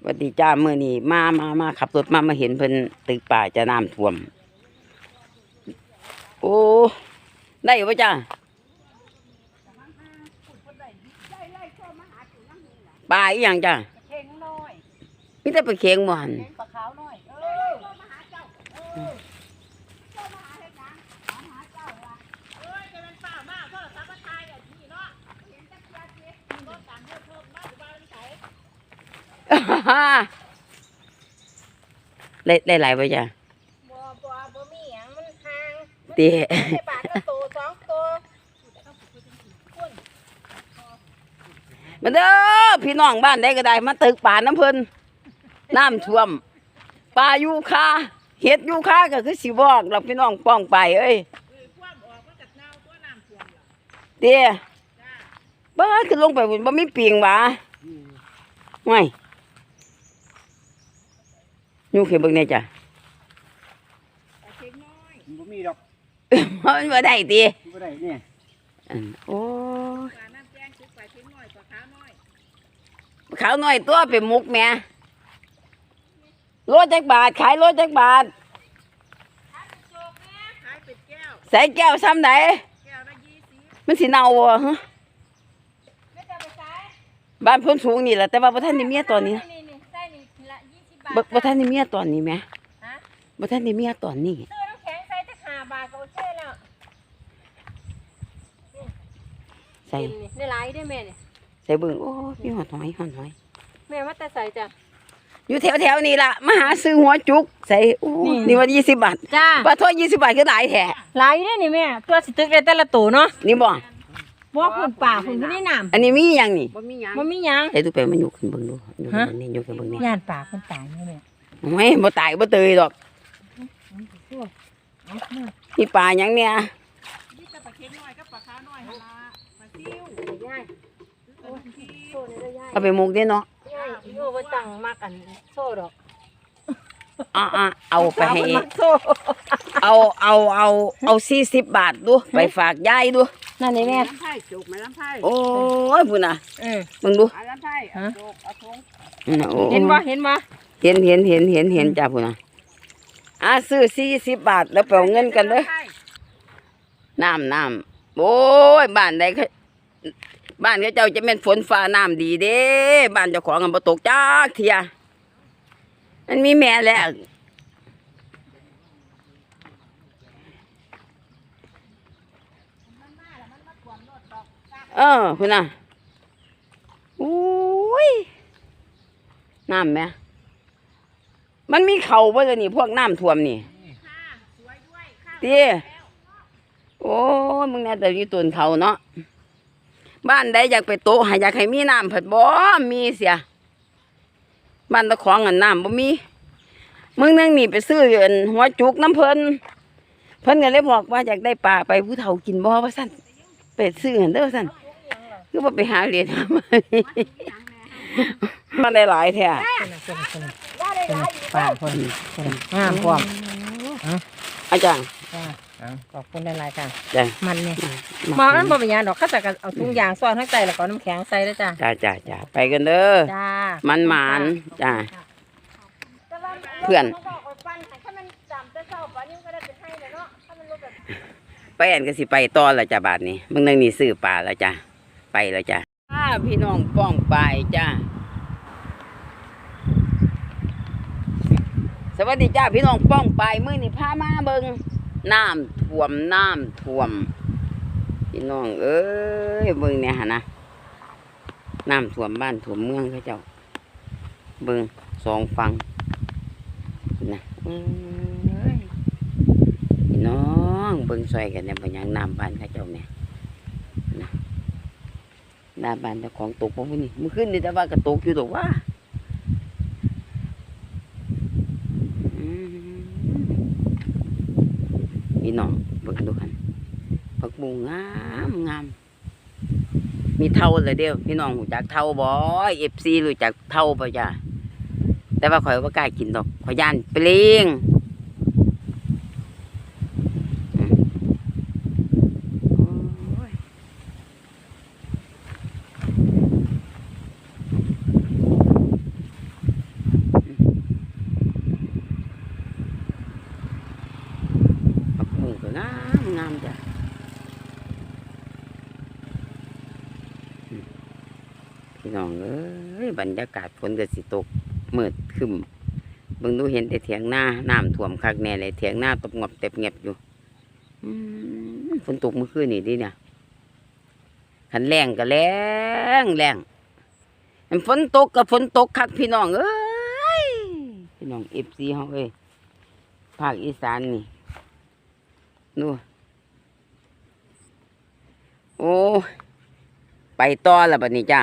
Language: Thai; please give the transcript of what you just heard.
สวัสดีจ้ามื่อนี้มามามาขับรถมามาเห็นเพิ่นตึกป่าจะน้ำท่วม โอ้ได้ปะจ้าปลาอีหยังจ้าเข่งน้อยมิแต่ไปเคียงบ่หันเข่งปลาขาวน้อย ได้ได้หลายปะจ้าบ่บ่บ่มีหยังมันห่างมันเตี้ยได้บาทละตัวสองตัวมาเด้อพี่น้องบ้านใดก็ได้ มาตึกป่าน้ำเพิ่นน้ำท่วมปลายูคาเห็ดยูคาก็คือสิบอกเราพี่น้องป้องไปเอ้ยคือความออกมันก็เน่าตัวน้ำท่วมล่ะเตี้ยจ้าบ้าคือลงไปบนบ่มีปีงหวะห่ว ยยูเข็มเบิ่งแน่จ้ะปลาเข่งน้อยบ่มีดอกมันบ่ได้ติบ่ได้เนี่ยอันโอ้ยปลาน้ำแกงคือปลาเข่งน้อยปลาขาวน้อยขาวน้อยตัวเป็นมุกแม่โลจักบาทขายโลจักบาทขายเป็นโจกแม่ขายเป็ดแก้วใส่แก้วซ้ำใดแก้วละยี่สิบมันสิเน่าบ่ฮะไม่จะไปขายบ้านเพ้นสูงนี่แหละแต่ว่าบ่ทันได้เมียตอนนี้นะ นี่นี่ใส่นี่ทีละยี่สิ บบาทบ่บ่ทันได้เมียตอนนี้แหม่ฮะบ่ทันได้เมียตอนนี้ ซื้อน้ำแข็งใส่จะห้าบาทก็โอเคแล้วใส่ได้หลายได้แม่เนี่ยใส่เบิ่งโอ้ยมีหอดหอยหอดหอยแม่ว่าแต่ใส่จ้ะ อยู่แถวๆนี่ล่ะมาหาซื้อหัวจุกใส่โอ้ยนี่ นี่ว่า20บาทจ้าปลาทอด20บาทคือหลายแท้หลายได้นี่แม่ ตัวสิตึกได้แต่ละตัวเนาะนี่บ่ บ่คุณป่าคุณที่นี่น้อันนี้มีหยังนี่บ่มีหยังำมันมีหยังใส่ตู้ไปมันยกขึ้นเบิ่งดูยกขึ้นเบิ่งนี่ยกขึ้นเบิ่งนี่ย่านป่าคนตายนี่แม่โอ้ยบ่ตายบ่เตยดอกเอามานี่ปลาหยังเนี่ยนี่แต่ปลาเค็มน้อยกับปลาขาวน้อยหั่นล่ะปลาซิวย่ายโอ้ยโซ่นี่ได้ย่ายเอาไปหมกเด้เนาะย่ายโยบ่ตั้งมักอันโซ่ดอก อะๆเอาไปให้ เอามักโซ่เอาเอาเอาเอา40บาทดูไปฝากยายดู นั่นนี่แม่ลำไผ่จุกไหมลำไผ่โอ้ยพุ่นน่ะเออเบิ่งดูเอาลำไผ่เอาฮะจุกเอาทงนั่นน่ะโอ้เห็นบ่เห็นบ่เห็นเห็นเห็นเห็นเห็นจ้าพุ่นน่ะอะซื้อ40บาทแล้วไปเอาเงินกันเด้อน้ำน้ำโอ้ยบ้านใดเขาบ้านเขาเจ้าจะเป็นฝนฟ้าน้ำดีเด้ บ้านเจ้าของกันบ่ตกจักเทีย มันมีแม่แล้วเออคุณน่ะโอ้ยน้ำแม่มันมีเขาบ่เลยนี่พวกน้ำท่วมนี่เตี้ยโอ้ยมึงเนี่ยแต่อยู่ต้นเขาเนาะบ้านใดอยากไปโตะให้อยากให้มีน้ำผัดบ่มีเสีย บ้านตะของอันน้ำบ่มีมึงนั่งหนีไปซื้อเอิ้นหัวจุกน้ำเพิ่นเพิ่นก็เลยบอกว่าอยากได้ปลาไปผู้เฒ่ากินบ่ว่าซั่นไปซื้อหั่นเด้อซั่นคือบ่ไปหาเหรียญมันได้หลายแท้ป่าคนงามพร้อมอาจารย์ ขอบคุณหลายๆค่ะ จ้ะมันเนี่ยมาหมอนั้นบ่เป็นหยังดอกเขาจะเอาถุงยางซ่อนข้างใต้แล้วก็เอาน้ำแข็งใส่แล้วจ้าจ้าจ้าจ้าไปกันเด้อ จ้ามันหมานจ้าเพื่อน ไปอันก็สิไปต่อแล้วจ้าบาทนี้มึงนึงนี่ซื้อปลาแล้วจ้าไปแล้วจ้าอ้าพี่น้องป้องไปจ้าสวัสดีจ้าพี่น้องป้องไปมื้อนี้พามาเบิง น้ำท่วมน้ำท่วมพี่น้องเอ้ยเบิงเนี่ยหะนะน้ำท่วมบ้านท่วมเมืองเขาเจ้า เบิงสองฟังนะเอ้ยพี่น้องเบิงซอยกันเนี่ยบางอย่างน้ำบ้านเขาเจ้าเนี่ยนะน้ำบ้านเจ้าของตกพวกนี้เมื่อคืนนี่แต่ว่ากระตกอยู่ตกว่าอืม พี่น้องเบิงดูกันผักบุงงามงามมีเท่าเลยเดียวพี่น้องหูจักเท่าบ่เอฟซีรู้จักเท่าป่ะจ้ะแต่ว่าข่อยว่ากล้ากินดอกข่อยย่านเปลียงามจ้ะพี่น้องเอ้ยบรรยากาศฝนก็สิตกมืดขึ้นบิ่งดูเห็นแต่เถียงหน้าน้ำท่วมคักแน่เลยเถียงหน้าตบงบเต็บเงียบอยู่ฝนตกเมื่อคืนนี่ดิเนี่ยขันแรงก็แรงแรงฝนตกกับฝนตกคักพี่น้องเอ้ยพี่น้องเอฟซีเขาเอ้ยภาคอีสานนี่ดู โอ้ ไปต่อแล้วบัดนี้จ้า